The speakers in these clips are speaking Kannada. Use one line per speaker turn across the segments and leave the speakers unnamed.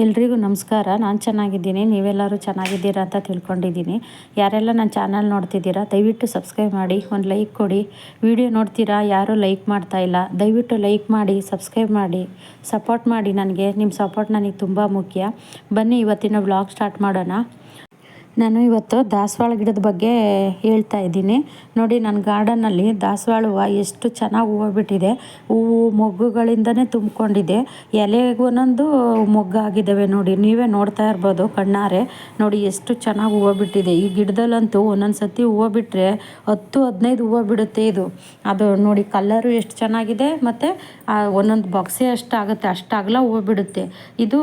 ಎಲ್ರಿಗೂ ನಮಸ್ಕಾರ. ನಾನು ಚೆನ್ನಾಗಿದ್ದೀನಿ. ನೀವೆಲ್ಲರೂ ಚೆನ್ನಾಗಿದ್ದೀರಾ ಅಂತ ತಿಳ್ಕೊಂಡಿದ್ದೀನಿ. ಯಾರೆಲ್ಲ ನನ್ನ ಚಾನಲ್ ನೋಡ್ತಿದ್ದೀರಾ, ದಯವಿಟ್ಟು ಸಬ್ಸ್ಕ್ರೈಬ್ ಮಾಡಿ, ಒಂದು ಲೈಕ್ ಕೊಡಿ. ವಿಡಿಯೋ ನೋಡ್ತೀರಾ, ಯಾರೂ ಲೈಕ್ ಮಾಡ್ತಾ ಇಲ್ಲ, ದಯವಿಟ್ಟು ಲೈಕ್ ಮಾಡಿ, ಸಬ್ಸ್ಕ್ರೈಬ್ ಮಾಡಿ, ಸಪೋರ್ಟ್ ಮಾಡಿ ನನಗೆ. ನಿಮ್ಮ ಸಪೋರ್ಟ್ ನನಗೆ ತುಂಬ ಮುಖ್ಯ. ಬನ್ನಿ, ಇವತ್ತಿನ ವ್ಲಾಗ್ ಸ್ಟಾರ್ಟ್ ಮಾಡೋಣ. ನಾನು ಇವತ್ತು ದಾಸವಾಳ ಗಿಡದ ಬಗ್ಗೆ ಹೇಳ್ತಾ ಇದ್ದೀನಿ. ನೋಡಿ, ನನ್ನ ಗಾರ್ಡನ್ನಲ್ಲಿ ದಾಸವಾಳ ಹೂವು ಎಷ್ಟು ಚೆನ್ನಾಗಿ ಹೂವು ಬಿಟ್ಟಿದೆ ಹೂವು ಮೊಗ್ಗುಗಳಿಂದನೇ ತುಂಬಿಕೊಂಡಿದೆ. ಎಲೆಗೂ ಒಂದೊಂದು ಮೊಗ್ಗಾಗಿದ್ದಾವೆ ನೋಡಿ. ನೀವೇ ನೋಡ್ತಾ ಇರ್ಬೋದು ಕಣ್ಣಾರೆ. ನೋಡಿ, ಎಷ್ಟು ಚೆನ್ನಾಗಿ ಹೂವು ಬಿಟ್ಟಿದೆ ಈ ಗಿಡದಲ್ಲಂತೂ ಒಂದೊಂದು ಸತಿ ಹೂವು ಬಿಟ್ಟರೆ ಹತ್ತು, ಹದಿನೈದು ಹೂವು ಬಿಡುತ್ತೆ ಇದು. ಅದು ನೋಡಿ ಕಲ್ಲರು ಎಷ್ಟು ಚೆನ್ನಾಗಿದೆ ಮತ್ತು ಒಂದೊಂದು ಬಾಕ್ಸೇ ಅಷ್ಟು ಆಗುತ್ತೆ ಅಷ್ಟಾಗಲ ಹೂವು ಬಿಡುತ್ತೆ. ಇದು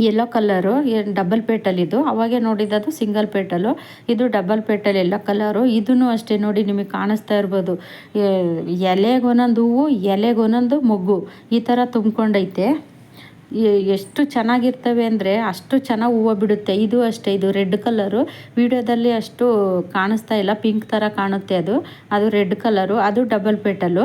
ಯೆಲ್ಲೋ ಕಲರು ಡಬಲ್ ಪೇಟಲ್ಲಿದ್ದು ಅವಾಗೆ ನೋಡಿದ್ದು ಸಿಂಗಲ್ ಪೇಟಲು ಇದು ಡಬಲ್ ಪೇಟಲ್ ಎಲ್ಲೋ ಕಲರು ಇದೂ ಅಷ್ಟೇ ನೋಡಿ ನಿಮಗೆ ಕಾಣಿಸ್ತಾ ಇರ್ಬೋದು ಎಲೆಗೆ ಹೂವು ಎಲೆಗೆ ಮೊಗ್ಗು ಈ ಥರ ತುಂಬ್ಕೊಂಡೈತೆ ಎಷ್ಟು ಚೆನ್ನಾಗಿರ್ತವೆ ಅಂದರೆ ಅಷ್ಟು ಚೆನ್ನಾಗಿ ಹೂವು ಬಿಡುತ್ತೆ. ಇದು ಅಷ್ಟೇ, ಇದು ರೆಡ್ ಕಲರು. ವಿಡಿಯೋದಲ್ಲಿ ಅಷ್ಟು ಕಾಣಿಸ್ತಾ ಇಲ್ಲ, ಪಿಂಕ್ ಥರ ಕಾಣುತ್ತೆ ಅದು. ಅದು ರೆಡ್ ಕಲರು, ಅದು ಡಬಲ್ ಪೇಟಲು.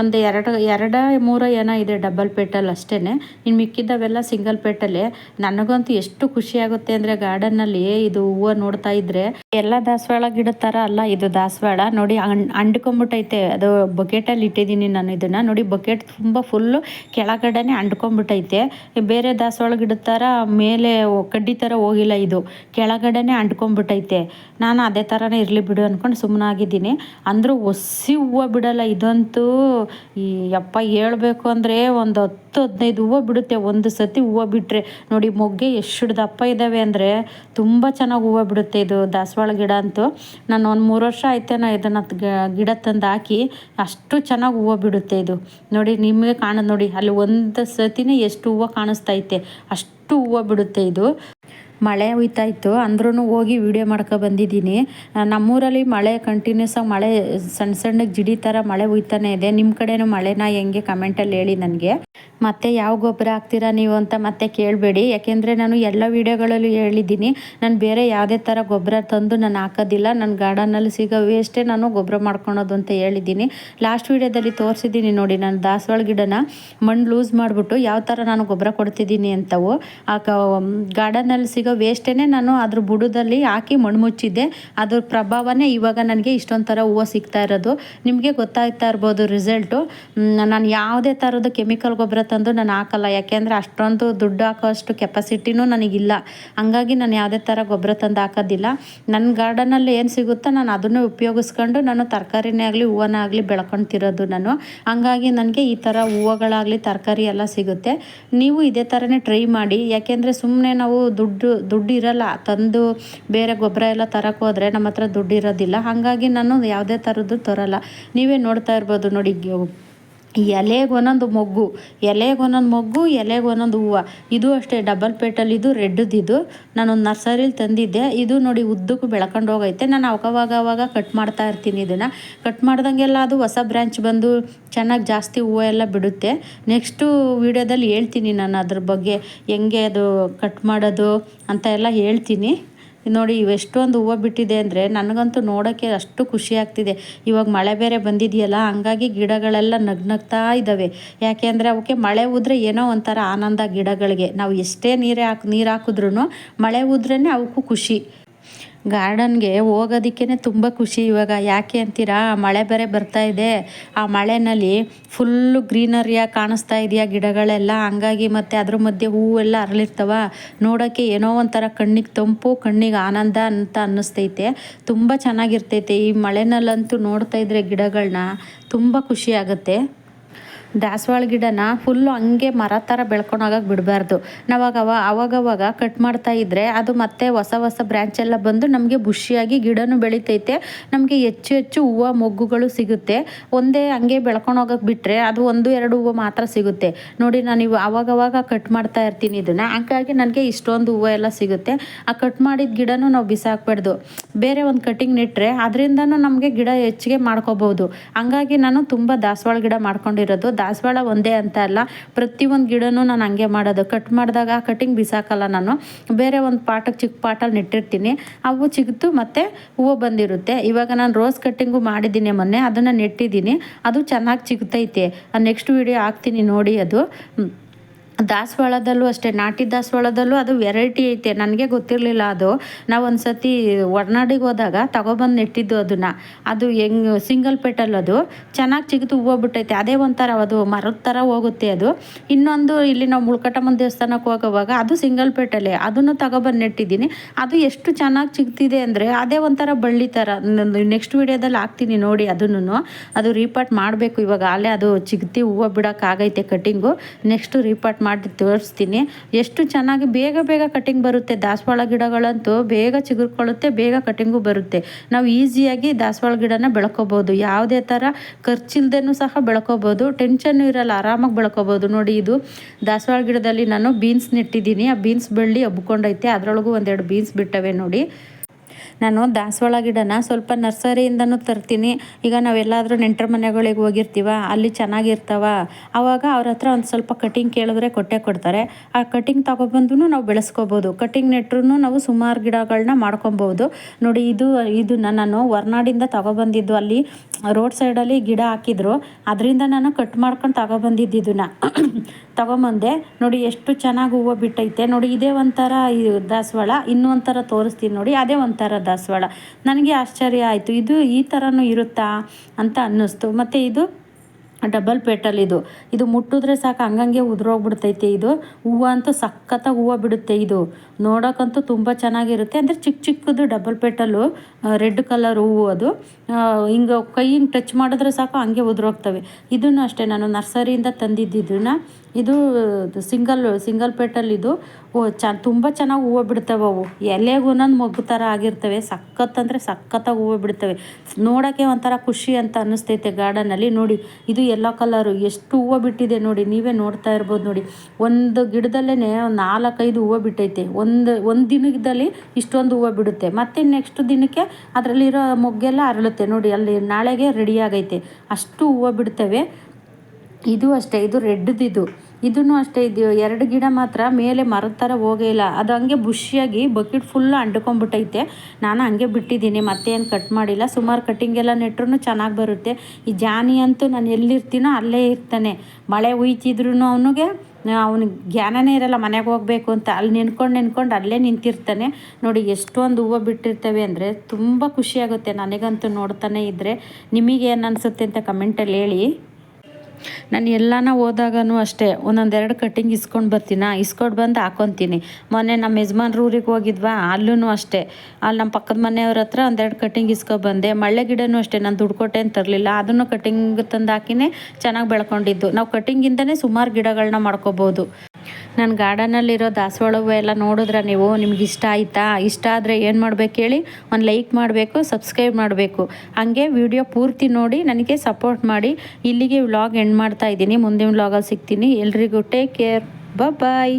ಒಂದು ಎರಡು, ಎರಡ ಮೂರ ಏನೋ ಇದೆ ಡಬಲ್ ಪೇಟಲ್ ಅಷ್ಟೇ ಇನ್ನು ಮಿಕ್ಕಿದ್ದವೆಲ್ಲ ಸಿಂಗಲ್ ಪೇಟಲ್ಲೇ ನನಗಂತೂ ಎಷ್ಟು ಖುಷಿಯಾಗುತ್ತೆ ಅಂದರೆ ಗಾರ್ಡನ್ನಲ್ಲಿ ಇದು ಹೂವು ನೋಡ್ತಾ ಇದ್ರೆ. ಎಲ್ಲ ದಾಸವಾಳ ಗಿಡ ಥರ ಅಲ್ಲ, ಇದು ದಾಸವಾಳ. ನೋಡಿ ಅಂಡ್ಕೊಂಬಿಟ್ಟೈತೆ ಅದು ಬಕೆಟಲ್ಲಿ ಇಟ್ಟಿದ್ದೀನಿ ನಾನು ಇದನ್ನು. ನೋಡಿ, ಬಕೆಟ್ ತುಂಬ ಫುಲ್ಲು ಕೆಳಗಡೆನೆ ಅಂಡ್ಕೊಂಬಿಟ್ಟೈತೆ ಬೇರೆ ದಾಸವಾಳ ಗಿಡ ಥರ ಮೇಲೆ ಕಡ್ಡಿ ಥರ ಹೋಗಿಲ್ಲ ಇದು. ಕೆಳಗಡೆನೆ ಅಂಡ್ಕೊಂಡ್ಬಿಟ್ಟೈತೆ ನಾನು ಅದೇ ಥರನೇ ಇರಲಿ ಬಿಡು ಅಂದ್ಕೊಂಡು ಸುಮ್ಮನಾಗಿದ್ದೀನಿ ಅಂದರೂ ಒಸಿ ಹೂವು ಬಿಡಲ್ಲ, ಇದಂತೂ. ಈ, ಯಪ್ಪ, ಹೇಳ್ಬೇಕು ಅಂದರೆ ಒಂದು ಹತ್ತು ಹದಿನೈದು ಹೂವು ಬಿಡುತ್ತೆ. ಒಂದು ಸತಿ ಹೂವು ಬಿಟ್ಟರೆ ನೋಡಿ ಮೊಗ್ಗೆ ಎಷ್ಟು ದಪ್ಪ ಇದ್ದಾವೆ ಅಂದರೆ ತುಂಬ ಚೆನ್ನಾಗಿ ಹೂವು ಬಿಡುತ್ತೆ ಇದು ದಾಸವಾಳ ಗಿಡ ಅಂತೂ. ನಾನು ಒಂದು ಮೂರು ವರ್ಷ ಆಯ್ತೇನೋ ಇದನ್ನು ಗಿಡ ತಂದು ಹಾಕಿ ಅಷ್ಟು ಚೆನ್ನಾಗಿ ಹೂವು ಬಿಡುತ್ತೆ ಇದು. ನೋಡಿ ನಿಮಗೆ ಕಾಣೋದು ನೋಡಿ ಅಲ್ಲಿ ಒಂದು ಸತಿನೇ ಎಷ್ಟು ಹೂವು ಕಾಣಿಸ್ತೈತೆ ಅಷ್ಟು ಹೂವು ಬಿಡುತ್ತೆ ಇದು. ಮಳೆ ಹೋಯ್ತಾಯಿತ್ತು ಅಂದ್ರೂ ಹೋಗಿ ವೀಡಿಯೋ ಮಾಡ್ಕೊ ಬಂದಿದ್ದೀನಿ. ನಮ್ಮೂರಲ್ಲಿ ಮಳೆ ಕಂಟಿನ್ಯೂಸ್ ಆಗಿ ಮಳೆ ಸಣ್ಣ ಸಣ್ಣಗೆ ಜಿಡಿ ಥರ ಮಳೆ ಹೋಯ್ತಾನೆ ಇದೆ. ನಿಮ್ಮ ಕಡೆನೂ ಮಳೆನ ಹೆಂಗೆ? ಕಮೆಂಟಲ್ಲಿ ಹೇಳಿ ನನಗೆ. ಮತ್ತೆ ಯಾವ ಗೊಬ್ಬರ ಹಾಕ್ತೀರಾ ನೀವು ಅಂತ ಮತ್ತೆ ಕೇಳಬೇಡಿ. ಯಾಕೆಂದರೆ ನಾನು ಎಲ್ಲ ವೀಡಿಯೋಗಳಲ್ಲೂ ಹೇಳಿದ್ದೀನಿ. ನಾನು ಬೇರೆ ಯಾವುದೇ ಥರ ಗೊಬ್ಬರ ತಂದು ನಾನು ಹಾಕೋದಿಲ್ಲ. ನನ್ನ ಗಾರ್ಡನಲ್ಲಿ ಸಿಗೋ ವೇಸ್ಟೇ ನಾನು ಗೊಬ್ಬರ ಮಾಡ್ಕೊಳೋದು ಅಂತ ಹೇಳಿದ್ದೀನಿ. ಲಾಸ್ಟ್ ವೀಡಿಯೋದಲ್ಲಿ ತೋರಿಸಿದ್ದೀನಿ ನೋಡಿ, ನಾನು ದಾಸವಾಳ ಗಿಡನ ಮಣ್ಣು ಲೂಸ್ ಮಾಡಿಬಿಟ್ಟು ಯಾವ ಥರ ನಾನು ಗೊಬ್ಬರ ಕೊಡ್ತಿದ್ದೀನಿ ಅಂತವು. ಆ ಗಾರ್ಡನಲ್ಲಿ ಸಿಗೋ ವೇಸ್ಟೇ ನಾನು ಅದ್ರ ಬುಡದಲ್ಲಿ ಹಾಕಿ ಮಣ್ಣು ಮುಚ್ಚಿದ್ದೆ. ಅದ್ರ ಪ್ರಭಾವನೇ ಇವಾಗ ನನಗೆ ಇಷ್ಟೊಂದು ಥರ ಹೂವು ಸಿಗ್ತಾ ಇರೋದು. ನಿಮಗೆ ಗೊತ್ತಾಗ್ತಾ ಇರ್ಬೋದು ರಿಸಲ್ಟು ನಾನು ಯಾವುದೇ ಥರದ ಕೆಮಿಕಲ್ ಗೊಬ್ಬರ ತಂದು ನಾನು ಹಾಕಲ್ಲ. ಯಾಕೆಂದರೆ ಅಷ್ಟೊಂದು ದುಡ್ಡು ಹಾಕೋಷ್ಟು ಕೆಪಾಸಿಟಿನೂ ನನಗಿಲ್ಲ. ಹಂಗಾಗಿ ನಾನು ಯಾವುದೇ ಥರ ಗೊಬ್ಬರ ತಂದು ಹಾಕೋದಿಲ್ಲ. ನನ್ನ ಗಾರ್ಡನಲ್ಲಿ ಏನು ಸಿಗುತ್ತೋ ನಾನು ಅದನ್ನೇ ಉಪಯೋಗಿಸ್ಕೊಂಡು ನಾನು ತರಕಾರಿನೇ ಆಗಲಿ ಹೂವನ ಆಗಲಿ ಬೆಳ್ಕೊತಿರೋದು ನಾನು. ಹಂಗಾಗಿ ನನಗೆ ಈ ಥರ ಹೂವುಗಳಾಗಲಿ, ತರಕಾರಿ ಎಲ್ಲ ಸಿಗುತ್ತೆ. ನೀವು ಇದೇ ಥರನೇ ಟ್ರೈ ಮಾಡಿ. ಯಾಕೆಂದರೆ ಸುಮ್ಮನೆ ನಾವು ದುಡ್ಡು ದುಡ್ಡು ಇರಲ್ಲ. ತಂದು ಬೇರೆ ಗೊಬ್ಬರ ಎಲ್ಲ ತರಕ್ಕೆ ಹೋದರೆ ನಮ್ಮ ಹತ್ರ ದುಡ್ಡು ಇರೋದಿಲ್ಲ. ಹಾಗಾಗಿ ನಾನು ಯಾವುದೇ ಥರದ್ದು ತರಲ್ಲ. ನೀವೇ ನೋಡ್ತಾ ಇರ್ಬೋದು ನೋಡಿ ಎಲೆಗೆ ಒಂದೊಂದು ಮೊಗ್ಗು ಎಲೆಗೆ ಒಂದೊಂದು ಮೊಗ್ಗು ಎಲೆಗೆ ಒಂದೊಂದು ಹೂವು. ಇದು ಅಷ್ಟೇ ಡಬಲ್ ಪೇಟಲ್ಲಿ ಇದು ನಾನು ನಾನೊಂದು ನರ್ಸರಿಲಿ ತಂದಿದ್ದೆ. ಇದು ನೋಡಿ ಉದ್ದಕ್ಕೂ ಬೆಳ್ಕೊಂಡು ಹೋಗೈತೆ. ನಾನು ಅವಾಗವಾಗ ಅವಾಗ ಕಟ್ ಮಾಡ್ತಾ ಇರ್ತೀನಿ ಇದನ್ನು. ಕಟ್ ಮಾಡ್ದಂಗೆಲ್ಲ ಅದು ಹೊಸ ಬ್ರ್ಯಾಂಚ್ ಬಂದು ಚೆನ್ನಾಗಿ ಜಾಸ್ತಿ ಹೂವು ಎಲ್ಲ ಬಿಡುತ್ತೆ. ನೆಕ್ಸ್ಟು ವೀಡಿಯೋದಲ್ಲಿ ಹೇಳ್ತೀನಿ ನಾನು ಅದ್ರ ಬಗ್ಗೆ. ಹೆಂಗೆ ಅದು ಕಟ್ ಮಾಡೋದು ಅಂತ ಎಲ್ಲ ಹೇಳ್ತೀನಿ. ನೋಡಿ, ಇವೆಷ್ಟೊಂದು ಹೂವು ಬಿಟ್ಟಿದೆ ಅಂದರೆ ನನಗಂತೂ ನೋಡೋಕ್ಕೆ ಅಷ್ಟು ಖುಷಿ ಆಗ್ತಿದೆ. ಇವಾಗ ಮಳೆ ಬೇರೆ ಬಂದಿದೆಯಲ್ಲ, ಹಂಗಾಗಿ ಗಿಡಗಳೆಲ್ಲ ನಗ್ನಗ್ತಾ ಇದ್ದಾವೆ ಯಾಕೆ ಅಂದರೆ ಅವಕ್ಕೆ ಮಳೆ ಉದ್ರೆ ಏನೋ ಒಂಥರ ಆನಂದ ಗಿಡಗಳಿಗೆ. ನಾವು ಎಷ್ಟೇ ನೀರೇ ಹಾಕಿ, ನೀರು ಹಾಕಿದ್ರೂ ಮಳೆ ಉದ್ರೇ ಅವಕ್ಕೂ ಖುಷಿ. ಗಾರ್ಡನ್ಗೆ ಹೋಗೋದಕ್ಕೇ ತುಂಬ ಖುಷಿ ಇವಾಗ. ಯಾಕೆ ಅಂತೀರಾ? ಮಳೆ ಬೇರೆ ಬರ್ತಾ ಇದೆ. ಆ ಮಳೆನಲ್ಲಿ ಫುಲ್ಲು ಗ್ರೀನರಿಯಾಗಿ ಕಾಣಿಸ್ತಾ ಇದೆಯಾ ಗಿಡಗಳೆಲ್ಲ? ಹಂಗಾಗಿ ಮತ್ತು ಅದ್ರ ಮಧ್ಯೆ ಹೂವೆಲ್ಲ ಅರಳಿರ್ತಾವ. ನೋಡೋಕ್ಕೆ ಏನೋ ಒಂಥರ ಕಣ್ಣಿಗೆ ತಂಪು, ಕಣ್ಣಿಗೆ ಆನಂದ ಅಂತ ಅನ್ನಿಸ್ತೈತೆ. ತುಂಬ ಚೆನ್ನಾಗಿರ್ತೈತೆ. ಈ ಮಳೆನಲ್ಲಂತೂ ನೋಡ್ತಾ ಇದ್ರೆ ಗಿಡಗಳನ್ನ ತುಂಬ ಖುಷಿ ಆಗುತ್ತೆ. ದಾಸವಾಳ ಗಿಡನ ಫುಲ್ಲು ಹಂಗೆ ಮರ ಥರ ಬೆಳ್ಕೊಂಡೋಗಕ್ಕೆ ಬಿಡಬಾರ್ದು. ನಾವಾಗ ಅವಾಗವಾಗ ಕಟ್ ಮಾಡ್ತಾ ಇದ್ದರೆ ಅದು ಮತ್ತೆ ಹೊಸ ಹೊಸ ಬ್ರ್ಯಾಂಚ್ ಎಲ್ಲ ಬಂದು ನಮಗೆ ಬುಷಿಯಾಗಿ ಗಿಡನೂ ಬೆಳಿತೈತೆ. ನಮಗೆ ಹೆಚ್ಚು ಹೆಚ್ಚು ಹೂವು, ಮೊಗ್ಗುಗಳು ಸಿಗುತ್ತೆ. ಒಂದೇ ಹಂಗೆ ಬೆಳ್ಕೊಂಡೋಗಕ್ಕೆ ಬಿಟ್ಟರೆ ಅದು ಒಂದು, ಎರಡು ಹೂವು ಮಾತ್ರ ಸಿಗುತ್ತೆ. ನೋಡಿ ನಾನು ಇವು, ಅವಾಗವಾಗ ಕಟ್ ಮಾಡ್ತಾ ಇರ್ತೀನಿ ಇದನ್ನು. ಹಂಗಾಗಿ ನನಗೆ ಇಷ್ಟೊಂದು ಹೂವು ಎಲ್ಲ ಸಿಗುತ್ತೆ. ಆ ಕಟ್ ಮಾಡಿದ ಗಿಡನೂ ನಾವು ಬಿಸಾಕ್ಬಾರ್ದು. ಬೇರೆ ಒಂದು ಕಟಿಂಗ್ ನೆಟ್ಟರೆ ಅದರಿಂದನೂ ನಮಗೆ ಗಿಡ ಹೆಚ್ಚಿಗೆ ಮಾಡ್ಕೋಬೋದು. ಹಂಗಾಗಿ ನಾನು ತುಂಬ ದಾಸವಾಳ ಗಿಡ ಮಾಡ್ಕೊಂಡಿರೋದು. ದಾಸವಾಳ ಒಂದೇ ಅಂತ ಅಲ್ಲ ಪ್ರತಿಯೊಂದು ಗಿಡನೂ ನಾನು ಹಂಗೆ ಮಾಡೋದು. ಕಟ್ ಮಾಡಿದಾಗ ಕಟಿಂಗ್ ಬಿಸಾಕಲ್ಲ ನಾನು. ಬೇರೆ ಒಂದು ಪಾಟಕ್ಕೆ ಚಿಕ್ಕ ಪಾಟಲ್ಲಿ ನೆಟ್ಟಿರ್ತೀನಿ. ಅವು ಚಿಗ್ತು ಮತ್ತು ಹೂವು ಬಂದಿರುತ್ತೆ. ಇವಾಗ ನಾನು ರೋಸ್ ಕಟ್ಟಿಂಗು ಮಾಡಿದ್ದೀನಿ ಮೊನ್ನೆ, ಅದನ್ನು ನೆಟ್ಟಿದ್ದೀನಿ. ಅದು ಚೆನ್ನಾಗಿ ಚಿಗ್ತೈತೆ. ನೆಕ್ಸ್ಟ್ ವಿಡಿಯೋ ಹಾಕ್ತೀನಿ ನೋಡಿ ಅದು. ದಾಸವಾಳದಲ್ಲೂ ಅಷ್ಟೇ, ನಾಟಿ ದಾಸವಾಳದಲ್ಲೂ ಅದು ವೆರೈಟಿ ಐತೆ. ನನಗೆ ಗೊತ್ತಿರಲಿಲ್ಲ ಅದು. ನಾವು ಒಂದು ಸತಿ ಹೊರ್ನಾಡಿಗೆ ಹೋದಾಗ ತಗೊಬಂದು ನೆಟ್ಟಿದ್ದು ಅದನ್ನು. ಅದು ಹೆಂಗ್ ಸಿಂಗಲ್ ಪೆಟಲ್ ಅದು. ಚೆನ್ನಾಗಿ ಚಿಗಿತು ಹೂವು ಬಿಟ್ಟೈತೆ ಅದೇ ಒಂಥರ ಅದು, ಮರದ ಥರ ಹೋಗುತ್ತೆ ಅದು. ಇನ್ನೊಂದು ಇಲ್ಲಿ ನಾವು ಮುಳ್ಕಟಮ್ಮನ ದೇವಸ್ಥಾನಕ್ಕೆ ಹೋಗೋವಾಗ ಅದು ಸಿಂಗಲ್ ಪೆಟಲೆ ಅದನ್ನು ತಗೊಬಂದು ನೆಟ್ಟಿದ್ದೀನಿ. ಅದು ಎಷ್ಟು ಚೆನ್ನಾಗಿ ಚಿಗ್ತಿದೆ ಅಂದರೆ ಅದೇ ಒಂಥರ ಬಳ್ಳಿ ಥರ ನೆಕ್ಸ್ಟ್ ವೀಡಿಯೋದಲ್ಲಿ ಹಾಕ್ತೀನಿ ನೋಡಿ ಅದನ್ನು ಅದು ರೀಪಾಟ್ ಮಾಡಬೇಕು ಇವಾಗ. ಅಲ್ಲೇ ಅದು ಚಿಗ್ತಿ ಹೂವು ಬಿಡೋಕ್ಕಾಗೈತೆ ಕಟ್ಟಿಂಗು ನೆಕ್ಸ್ಟು ರೀಪಾಟ್ ಮಾಡಿ ತೋರಿಸ್ತೀನಿ. ಎಷ್ಟು ಚೆನ್ನಾಗಿ ಬೇಗ ಬೇಗ ಕಟಿಂಗ್ ಬರುತ್ತೆ. ದಾಸವಾಳ ಗಿಡಗಳಂತೂ ಬೇಗ ಚಿಗುರ್ಕೊಳ್ಳುತ್ತೆ, ಬೇಗ ಕಟಿಂಗು ಬರುತ್ತೆ. ನಾವು ಈಸಿಯಾಗಿ ದಾಸವಾಳ ಗಿಡನ ಬೆಳ್ಕೋಬೋದು. ಯಾವುದೇ ಥರ ಖರ್ಚಿಲ್ದೇನೂ ಸಹ ಬೆಳ್ಕೋಬೋದು. ಟೆನ್ಷನ್ನು ಇರಲ್ಲ, ಆರಾಮಾಗಿ ಬೆಳ್ಕೋಬೋದು. ನೋಡಿ ಇದು ದಾಸವಾಳ ಗಿಡದಲ್ಲಿ ನಾನು ಬೀನ್ಸ್ ನೆಟ್ಟಿದ್ದೀನಿ. ಆ ಬೀನ್ಸ್ ಬೆಳ್ಳಿ ಹಬ್ಕೊಂಡೈತೆ ಅದರೊಳಗೂ ಒಂದೆರಡು ಬೀನ್ಸ್ ಬಿಟ್ಟವೆ ನೋಡಿ. ನಾನು ದಾಸವಾಳ ಗಿಡನ ಸ್ವಲ್ಪ ನರ್ಸರಿಯಿಂದನೂ ತರ್ತೀನಿ. ಈಗ ನಾವೆಲ್ಲಾದರೂ ನೆಂಟರ ಮನೆಗಳಿಗೆ ಹೋಗಿರ್ತೀವ, ಅಲ್ಲಿ ಚೆನ್ನಾಗಿರ್ತಾವ. ಆವಾಗ ಅವ್ರ ಹತ್ರ ಒಂದು ಸ್ವಲ್ಪ ಕಟಿಂಗ್ ಕೇಳಿದ್ರೆ ಕೊಟ್ಟೆ ಕೊಡ್ತಾರೆ. ಆ ಕಟಿಂಗ್ ತಗೊಬಂದು ನಾವು ಬೆಳೆಸ್ಕೋಬೋದು. ಕಟಿಂಗ್ ನೆಟ್ರೂ ನಾವು ಸುಮಾರು ಗಿಡಗಳನ್ನ ಮಾಡ್ಕೊಬೋದು. ನೋಡಿ, ಇದು ಇದು ನಾನು ಹೊರನಾಡಿಂದ ತಗೊಬಂದಿದ್ದು. ಅಲ್ಲಿ ರೋಡ್ ಸೈಡಲ್ಲಿ ಗಿಡ ಹಾಕಿದ್ರು. ಅದರಿಂದ ನಾನು ಕಟ್ ಮಾಡ್ಕೊಂಡು ತಗೊಬಂದಿದ್ದು ಇದನ್ನು. ತಗೊಂಬಂದೆ. ನೋಡಿ, ಎಷ್ಟು ಚೆನ್ನಾಗಿ ಹೂವು ಬಿಟ್ಟೈತೆ. ನೋಡಿ, ಇದೇ ಒಂಥರ ದಾಸವಾಳ. ಇನ್ನೂ ಒಂಥರ ತೋರಿಸ್ತೀನಿ ನೋಡಿ, ಅದೇ ಒಂಥರ. ದಾಸವಾಳ. ನನಗೆ ಆಶ್ಚರ್ಯ ಆಯಿತು ಇದು ಈ ಥರನೂ ಇರುತ್ತಾ ಅಂತ ಅನ್ನಿಸ್ತು. ಮತ್ತು ಇದು ಡಬಲ್ ಪೆಟಲ್ ಇದು. ಇದು ಮುಟ್ಟಿದ್ರೆ ಸಾಕು, ಹಂಗಂಗೆ ಉದುರೋಗ್ಬಿಡ್ತೈತೆ ಇದು. ಹೂವು ಅಂತೂ ಸಖತ್ತಾಗಿ ಹೂವು ಬಿಡುತ್ತೆ ಇದು. ನೋಡೋಕ್ಕಂತೂ ತುಂಬ ಚೆನ್ನಾಗಿರುತ್ತೆ. ಅಂದರೆ ಚಿಕ್ಕ ಚಿಕ್ಕದು ಡಬಲ್ ಪೇಟಲು ರೆಡ್ ಕಲರ್ ಹೂವು ಅದು. ಹಿಂಗೆ ಕೈಯಿಂದ ಟಚ್ ಮಾಡಿದ್ರೆ ಸಾಕು, ಹಂಗೆ ಉದುರೋಗ್ತವೆ. ಇದನ್ನು ಅಷ್ಟೇ ನಾನು ನರ್ಸರಿಯಿಂದ ತಂದಿದ್ದಿದ್ದನ್ನ ಇದು ಸಿಂಗಲ್ ಸಿಂಗಲ್ ಪೆಟಲ್ ಇದು. ಚ, ತುಂಬ ಚೆನ್ನಾಗಿ ಹೂವು ಬಿಡ್ತವೆ ಅವು. ಎಲೆಗೂ ಮೊಗ್ಗು ಥರ ಆಗಿರ್ತವೆ. ಸಖತ್ ಅಂದರೆ ಸಖತ್ತಾಗಿ ಹೂವು ಬಿಡ್ತವೆ. ನೋಡೋಕ್ಕೆ ಒಂಥರ ಖುಷಿ ಅಂತ ಅನ್ನಿಸ್ತೈತೆ ಗಾರ್ಡನಲ್ಲಿ. ನೋಡಿ, ಇದು ಎಲ್ಲೋ ಕಲರು ಎಷ್ಟು ಹೂವು ಬಿಟ್ಟಿದೆ ನೋಡಿ, ನೀವೇ ನೋಡ್ತಾ ಇರ್ಬೋದು ನೋಡಿ. ಒಂದು ಗಿಡದಲ್ಲೇ ಒಂದು ನಾಲ್ಕೈದು ಹೂವು ಬಿಟ್ಟೈತೆ. ಒಂದು ಒಂದು ದಿನದಲ್ಲಿ ಇಷ್ಟೊಂದು ಹೂವು ಬಿಡುತ್ತೆ. ಮತ್ತು ನೆಕ್ಸ್ಟ್ ದಿನಕ್ಕೆ ಅದರಲ್ಲಿರೋ ಮೊಗ್ಗೆಲ್ಲ ಅರಳುತ್ತೆ. ನೋಡಿ, ಅಲ್ಲಿ ನಾಳೆಗೆ ರೆಡಿ ಆಗೈತೆ. ಅಷ್ಟು ಹೂವು ಬಿಡ್ತವೆ. ಇದು ಅಷ್ಟೇ, ಇದು ರೆಡ್ದಿದು ಇದೂ ಅಷ್ಟೇ ಇದು ಎರಡು ಗಿಡ ಮಾತ್ರ ಮೇಲೆ ಮರದ ಥರ ಹೋಗೇ ಇಲ್ಲ. ಅದು ಹಂಗೆ ಬುಷಿಯಾಗಿ ಬಕೆಟ್ ಫುಲ್ಲು ಅಂಡ್ಕೊಂಬಿಟ್ಟೈತೆ ನಾನು ಹಂಗೆ ಬಿಟ್ಟಿದ್ದೀನಿ ಮತ್ತೆ ಏನು ಕಟ್ ಮಾಡಿಲ್ಲ. ಸುಮಾರು ಕಟ್ಟಿಂಗೆಲ್ಲ ನೆಟ್ರೂ ಚೆನ್ನಾಗಿ ಬರುತ್ತೆ. ಈ ಜಾನಿ ಅಂತೂ ನಾನು ಎಲ್ಲಿರ್ತೀನೋ ಅಲ್ಲೇ ಇರ್ತಾನೆ. ಮಳೆ ಹುಯ್ತಿದ್ರು ಅವನಿಗೆ, ಅವ್ನಿಗೆ ಜ್ಞಾನನೇ ಇರಲ್ಲ ಮನೆಗೆ ಹೋಗಬೇಕು ಅಂತ. ಅಲ್ಲಿ ನೆನ್ಕೊಂಡು ನೆನ್ಕೊಂಡು ಅಲ್ಲೇ ನಿಂತಿರ್ತಾನೆ. ನೋಡಿ ಎಷ್ಟೊಂದು ಹೂವು ಬಿಟ್ಟಿರ್ತವೆ ಅಂದರೆ ತುಂಬ ಖುಷಿಯಾಗುತ್ತೆ ನನಗಂತೂ ನೋಡ್ತಾನೆ ಇದ್ದರೆ ನಿಮಗೇನು ಅನಿಸುತ್ತೆ ಅಂತ ಕಮೆಂಟಲ್ಲಿ ಹೇಳಿ. ನಾನು ಎಲ್ಲಾನ ಹೋದಾಗೂ ಅಷ್ಟೇ ಒಂದೊಂದೆರಡು ಕಟ್ಟಿಂಗ್ ಇಸ್ಕೊಂಡು ಬರ್ತೀನಾ. ಇಸ್ಕೊಂಡು ಬಂದು ಹಾಕೊತೀನಿ. ಮೊನ್ನೆ ನಮ್ಮ ಯಜಮಾನ್ರ ಊರಿಗೆ ಹೋಗಿದ್ವಾ ಅಲ್ಲೂ ಅಷ್ಟೇ. ಅಲ್ಲಿ ನಮ್ಮ ಪಕ್ಕದ ಮನೆಯವ್ರ ಹತ್ರ ಒಂದೆರಡು ಕಟ್ಟಿಂಗ್ ಇಸ್ಕೊಬಂದೆ ಮಳ್ಳೆ ಗಿಡನೂ ಅಷ್ಟೇ, ನಾನು ದುಡ್ಡು ಕೊಟ್ಟೆ ಅಂತ ತರಲಿಲ್ಲ. ಅದನ್ನು ಕಟ್ಟಿಂಗ್ ತಂದು ಹಾಕಿನೇ ಚೆನ್ನಾಗಿ ಬೆಳ್ಕೊಂಡಿದ್ದು. ನಾವು ಕಟ್ಟಿಂಗಿಂದನೇ ಸುಮಾರು ಗಿಡಗಳನ್ನ ಮಾಡ್ಕೋಬೋದು. ನನ್ನ ಗಾರ್ಡನಲ್ಲಿರೋ ದಾಸವಾಳ ಹೂವು ಎಲ್ಲ ನೋಡಿದ್ರೆ ನೀವು ನಿಮ್ಗೆ ಇಷ್ಟ ಆಯಿತಾ? ಇಷ್ಟ ಆದರೆ ಏನು ಮಾಡ್ಬೇಕು ಹೇಳಿ ಒಂದು ಲೈಕ್ ಮಾಡಬೇಕು, ಸಬ್ಸ್ಕ್ರೈಬ್ ಮಾಡಬೇಕು. ಹಾಗೆ ವಿಡಿಯೋ ಪೂರ್ತಿ ನೋಡಿ ನನಗೆ ಸಪೋರ್ಟ್ ಮಾಡಿ. ಇಲ್ಲಿಗೆ ವ್ಲಾಗ್ ಎಂಡ್ ಮಾಡ್ತಾ ಇದ್ದೀನಿ. ಮುಂದಿನ ವ್ಲಾಗಲ್ಲಿ ಸಿಗ್ತೀನಿ. ಎಲ್ರಿಗೂ ಟೇಕ್ ಕೇರ್. ಬಾಯ್